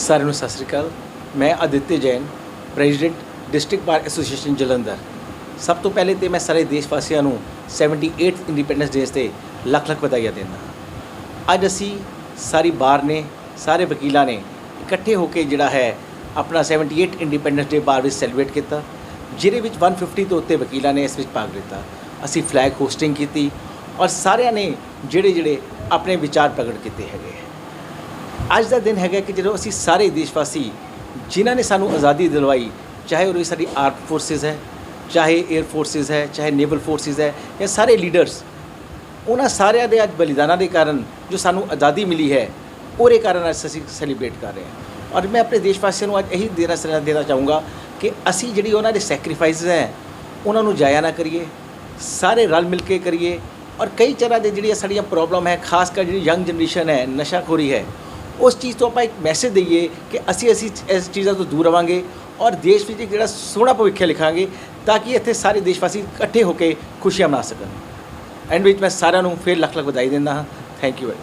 ਸਾਰਿਆਂ ਨੂੰ ਸਤਿ ਸ੍ਰੀ ਅਕਾਲ। ਮੈਂ Aditya Jain, president district bar association Jalandhar. ਸਭ ਤੋਂ ਪਹਿਲੇ ਤੇ ਮੈਂ ਸਾਰੇ ਦੇਸ਼ ਵਾਸੀਆਂ ਨੂੰ 78th ਇੰਡੀਪੈਂਡੈਂਸ ਡੇ ਤੇ ਲੱਖ ਲੱਖ ਵਧਾਈਆਂ ਦਿੰਦਾ ਹਾਂ। ਅੱਜ ਅਸੀਂ ਸਾਰੀ ਬਾਰ ਨੇ, ਸਾਰੇ ਵਕੀਲਾਂ ਨੇ ਇਕੱਠੇ ਹੋ ਕੇ ਜਿਹੜਾ ਹੈ ਆਪਣਾ 78 ਇੰਡੀਪੈਂਡੈਂਸ ਡੇ ਬਾਰ ਵਿੱਚ ਸੈਲੀਬ੍ਰੇਟ ਕੀਤਾ, ਜਿਹਦੇ ਵਿੱਚ 150 ਤੋਂ ਉੱਤੇ ਵਕੀਲਾਂ ਨੇ ਇਸ ਵਿੱਚ ਭਾਗ ਲਿੱਤਾ। ਅਸੀਂ ਫਲੈਗ ਹੋਸਟਿੰਗ ਕੀਤੀ ਔਰ ਸਾਰਿਆਂ ਨੇ ਜਿਹੜੇ ਜਿਹੜੇ ਆਪਣੇ ਵਿਚਾਰ ਪ੍ਰਗਟ ਕੀਤੇ ਹੈਗੇ। ਅੱਜ ਦਾ ਦਿਨ ਹੈਗਾ ਕਿ ਜਦੋਂ ਅਸੀਂ ਸਾਰੇ ਦੇਸ਼ ਵਾਸੀ ਜਿਨ੍ਹਾਂ ਨੇ ਸਾਨੂੰ ਆਜ਼ਾਦੀ ਦਿਲਵਾਈ, ਚਾਹੇ ਉਹ ਸਾਡੀ ਆਰਮ ਫੋਰਸਿਸ ਹੈ, ਚਾਹੇ 에ਅਰ ਫੋਰਸਿਸ ਹੈ, ਚਾਹੇ ਨੇਵਲ ਫੋਰਸਿਸ ਹੈ, ਜਾਂ ਸਾਰੇ ਲੀਡਰਸ ਉਹਨਾਂ ਸਾਰਿਆਂ ਦੇ ਅੱਜ ਬਲੀਦਾਨਾਂ ਦੇ ਕਾਰਨ ਜੋ ਸਾਨੂੰ ਆਜ਼ਾਦੀ ਮਿਲੀ ਹੈ, ਉਹਦੇ ਕਾਰਨ ਅੱਜ ਅਸੀਂ ਸੈਲੀਬ੍ਰੇਟ ਕਰ ਰਹੇ ਹਾਂ। ਔਰ ਮੈਂ ਆਪਣੇ ਦੇਸ਼ ਵਾਸੀਆਂ ਨੂੰ ਅੱਜ ਇਹੀ ਦੇਣਾ ਸਲਾਹ ਦੇਣਾ ਚਾਹੂੰਗਾ ਕਿ ਅਸੀਂ ਜਿਹੜੀ ਉਹਨਾਂ ਦੇ ਸੈਕਰੀਫਾਈਸ ਹੈ, ਉਹਨਾਂ ਨੂੰ ਜਾਇਆ ਨਾ ਕਰੀਏ, ਸਾਰੇ ਰਲ ਮਿਲ ਕੇ ਕਰੀਏ, ਔਰ ਕਈ ਤਰ੍ਹਾਂ ਦੇ ਜਿਹੜੀਆਂ ਸਾਡੀਆਂ ਪ੍ਰੋਬਲਮ ਹੈ, ਖਾਸ ਕਰ ਜਿਹੜੀ ਯੰਗ ਜਨਰੇਸ਼ਨ ਹੈ, ਨਸ਼ਾਖੋਰੀ ਹੈ ਉਸ ਚੀਜ਼ ਤੋਂ ਆਪਾਂ ਇੱਕ ਮੈਸੇਜ ਦਈਏ ਕਿ ਅਸੀਂ ਅਸੀਂ ਇਸ ਚੀਜ਼ਾਂ ਤੋਂ ਦੂਰ ਰਵਾਂਗੇ ਔਰ ਦੇਸ਼ ਵਿੱਚ ਇੱਕ ਜਿਹੜਾ ਸੋਹਣਾ ਭਵਿੱਖ ਲਿਖਾਂਗੇ ਤਾਂ ਕਿ ਇੱਥੇ ਸਾਰੇ ਦੇਸ਼ ਵਾਸੀ ਇਕੱਠੇ ਹੋ ਕੇ ਖੁਸ਼ੀਆਂ ਮਨਾ ਸਕਣ। ਐਂਡ ਵਿੱਚ ਮੈਂ ਸਾਰਿਆਂ ਨੂੰ ਫਿਰ ਲੱਖ ਲੱਖ ਵਧਾਈ ਦਿੰਦਾ ਹਾਂ। Thank you very